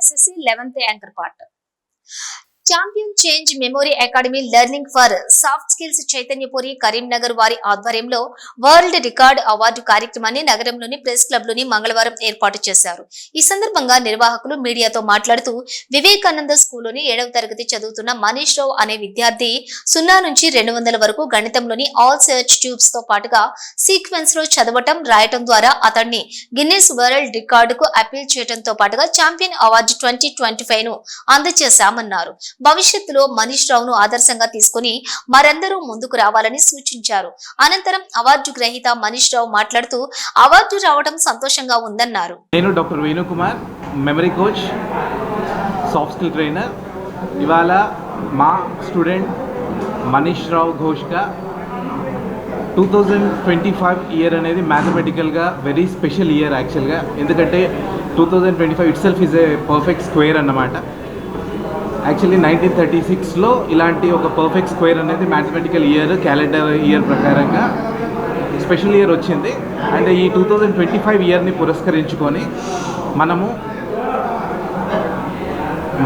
SSC eleventh anchor part champion change memory academy learning for soft skills Chaitanyapuri Karimnagar వారి ఆధ్వర్యంలో world record award కార్యక్రమాన్ని నగరంలోని press క్లబ్లోని మంగళవారం ఏర్పాటు చేశారు. ఈ సందర్భంగా నిర్వాహకులు మీడియాతో మాట్లాడుతూ వివేకానంద స్కూల్లోని ఏడవ తరగతి చదువుతున్న మనీష్ రావు అనే విద్యార్థి సున్నా నుంచి రెండు వందల వరకు గణితంలోని ఆల్ సెర్చ్ ట్యూబ్స్తో పాటుగా సీక్వెన్స్లో చదవటం రాయటం ద్వారా అతన్ని గిన్నెస్ వరల్డ్ రికార్డుకు అపీల్ చేయడంతో పాటుగా ఛాంపియన్ అవార్డు ట్వంటీ ట్వంటీ ఫైవ్ను అందజేశామన్నారు. భవిష్యత్తులో మనీష్ రావును ఆదర్శంగా తీసుకుని మరందరూ ముందుకు రావాలని సూచించారు. అనంతరం అవార్డు గ్రహీత మనీష్ రావు మాట్లాడుతూ అవార్డు రావడం సంతోషంగా ఉందన్నారు. నేను doctor Venukumar memory coach soft skill trainer. ఇవాళ మా student Manish Rao ఘోష్గా two thousand twenty five year అనేది మ్యాథమెటికల్గా వెరీ స్పెషల్ ఇయర్ యాక్చువల్గా ఎందుకంటే two thousand twenty five itself is a perfect square అన్నమాట. యాక్చువల్లీ నైన్టీన్ థర్టీ సిక్స్లో ఇలాంటి ఒక పర్ఫెక్ట్ స్క్వేర్ అనేది మ్యాథమెటికల్ ఇయర్ క్యాలెండర్ ఇయర్ ప్రకారంగా స్పెషల్ ఇయర్ వచ్చింది. అండ్ ఈ టూ థౌజండ్ ట్వంటీ ఫైవ్ ఇయర్ని పురస్కరించుకొని మనము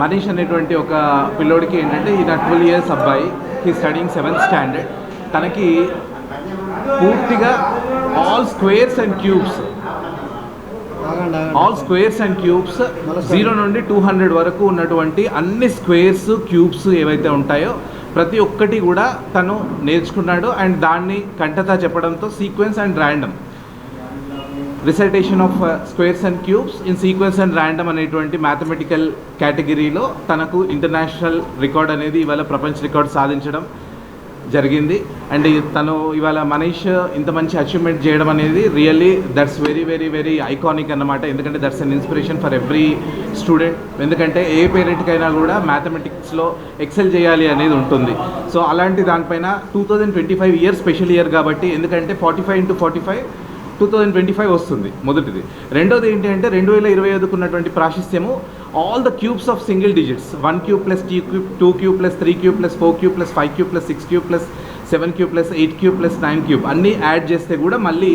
మనీష్ అనేటువంటి ఒక పిల్లోడికి ఏంటంటే ఈ ట్వెల్వ్ ఇయర్స్ అబ్బాయి. హీ స్టడింగ్ సెవెంత్ స్టాండర్డ్ తనకి పూర్తిగా all squares and cubes all squares and cubes zero నుండి టూ హండ్రెడ్ వరకు ఉన్నటువంటి అన్ని స్క్వేర్స్ క్యూబ్స్ ఏవైతే ఉంటాయో ప్రతి ఒక్కటి కూడా తను నేర్చుకున్నాడు అండ్ దాన్ని కంటతా చెప్పడంతో sequence and random recitation of squares and cubes in sequence and random అనేటువంటి మ్యాథమెటికల్ కేటగిరీలో తనకు ఇంటర్నేషనల్ రికార్డ్ అనేది ఇవాళ ప్రపంచ రికార్డ్ సాధించడం జరిగింది. అండ్ తను ఇవాళ మనీష్ ఇంత మంచి అచీవ్మెంట్ చేయడం అనేది really that's very very very iconic అన్నమాట. ఎందుకంటే that's an inspiration for every student ఎందుకంటే ఏ పేరెంట్కైనా కూడా మ్యాథమెటిక్స్లో ఎక్సెల్ చేయాలి అనేది ఉంటుంది. సో అలాంటి దానిపైన two thousand twenty five year special year కాబట్టి ఎందుకంటే forty five into forty five two thousand twenty five వస్తుంది మొదటిది. రెండోది ఏంటి అంటే రెండు వేల ఇరవై ఐదుకు ఉన్నటువంటి ప్రాశస్త్యము all the cubes of single digits one cube plus two cube two cube plus three cube plus four cube plus five cube plus six cube plus seven cube plus eight cube plus nine cube అన్నీ add చేస్తే కూడా మళ్ళీ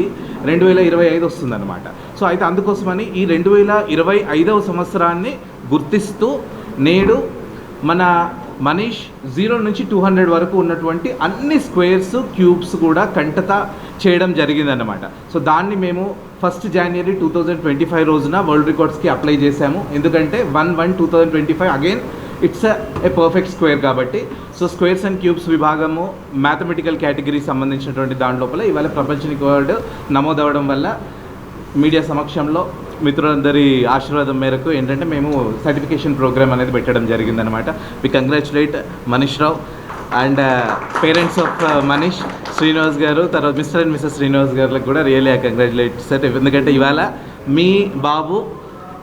రెండు వేల ఇరవై ఐదు వస్తుందన్నమాట. So అయితే అందుకోసమని ఈ రెండు వేల ఇరవై ఐదవ సంవత్సరాన్ని గుర్తిస్తూ నేడు మన మనీష్ జీరో నుంచి టూ హండ్రెడ్ వరకు ఉన్నటువంటి అన్ని స్క్వేర్స్ క్యూబ్స్ కూడా కంటత చేయడం జరిగిందన్నమాట. సో దాన్ని మేము first January two thousand twenty five రోజున వరల్డ్ రికార్డ్స్కి అప్లై చేశాము. ఎందుకంటే one one two thousand twenty five again it's a perfect square కాబట్టి. సో స్క్వేర్స్ అండ్ క్యూబ్స్ విభాగము మ్యాథమెటికల్ కేటగిరీ సంబంధించినటువంటి దాని లోపల ఇవాళ ప్రపంచ రికార్డు నమోదవడం వల్ల మీడియా సమక్షంలో మిత్రులందరి ఆశీర్వాదం మేరకు ఏంటంటే మేము సర్టిఫికేషన్ ప్రోగ్రామ్ అనేది పెట్టడం జరిగిందనమాట we congratulate Manish Rao and parents of Manish Srinivas garu తర్వాత మిస్టర్ అండ్ మిస్సెస్ శ్రీనివాస్ గారికి కూడా రియలీ ఐ కంగ్రాచులేట్ సార్ ఎందుకంటే ఇవాళ మీ బాబు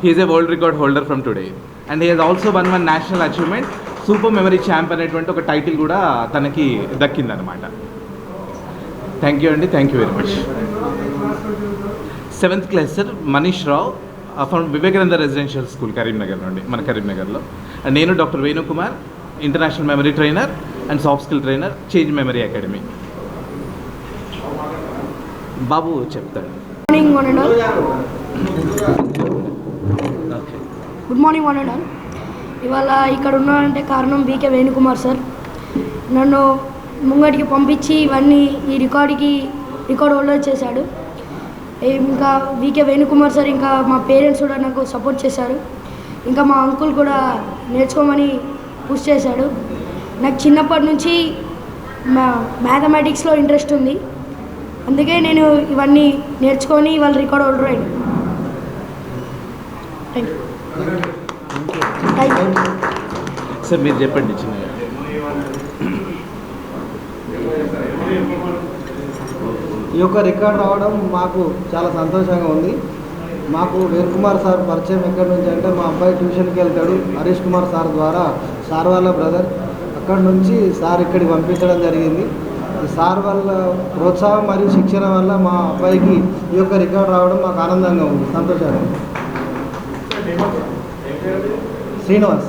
he is a world record holder from today and he has also won one national achievement super memory champ అనేటువంటి ఒక title కూడా తనకి దక్కిందనమాట థ్యాంక్ యూ అండి. Thank you very much seventh class sir Manish Rao from Vivekananda residential school Karimnagar నుండి మన కరీంనగర్లో. And నేను doctor Venukumar international memory trainer and soft skill trainer change memory academy. బాబు చెప్తాడు. Good morning one and all ఇవాళ ఇక్కడ ఉన్నానంటే కారణం BK Venukumar sir. నన్ను ముంగటికి పంపించి ఇవన్నీ ఈ రికార్డుకి రికార్డ్ హోల్డర్ చేశాడు. ఇంకా వికే వేణుకుమార్ సార్ ఇంకా మా పేరెంట్స్ కూడా నాకు సపోర్ట్ చేశారు. ఇంకా మా అంకుల్ కూడా నేర్చుకోమని పుష్ చేశాడు. నాకు చిన్నప్పటి నుంచి మా మ్యాథమెటిక్స్లో ఇంట్రెస్ట్ ఉంది. అందుకే నేను ఇవన్నీ నేర్చుకొని వాళ్ళ రికార్డ్ హోల్డర్ అయ్యాను. Thank you thank you sir మీరు చెప్పండి చిన్నగా. ఈ యొక్క రికార్డు రావడం మాకు చాలా సంతోషంగా ఉంది. మాకు వీర్ కుమార్ సార్ పరిచయం ఎక్కడి నుంచి అంటే మా అబ్బాయి ట్యూషన్కి వెళ్తాడు హరీష్ కుమార్ సార్ ద్వారా సార్ వాళ్ళ బ్రదర్. అక్కడి నుంచి సార్ ఇక్కడికి పంపించడం జరిగింది. సార్ వాళ్ళ ప్రోత్సాహం మరియు శిక్షణ వల్ల మా అబ్బాయికి ఈ యొక్క రికార్డు రావడం మాకు ఆనందంగా ఉంది సంతోషంగా శ్రీనివాస్.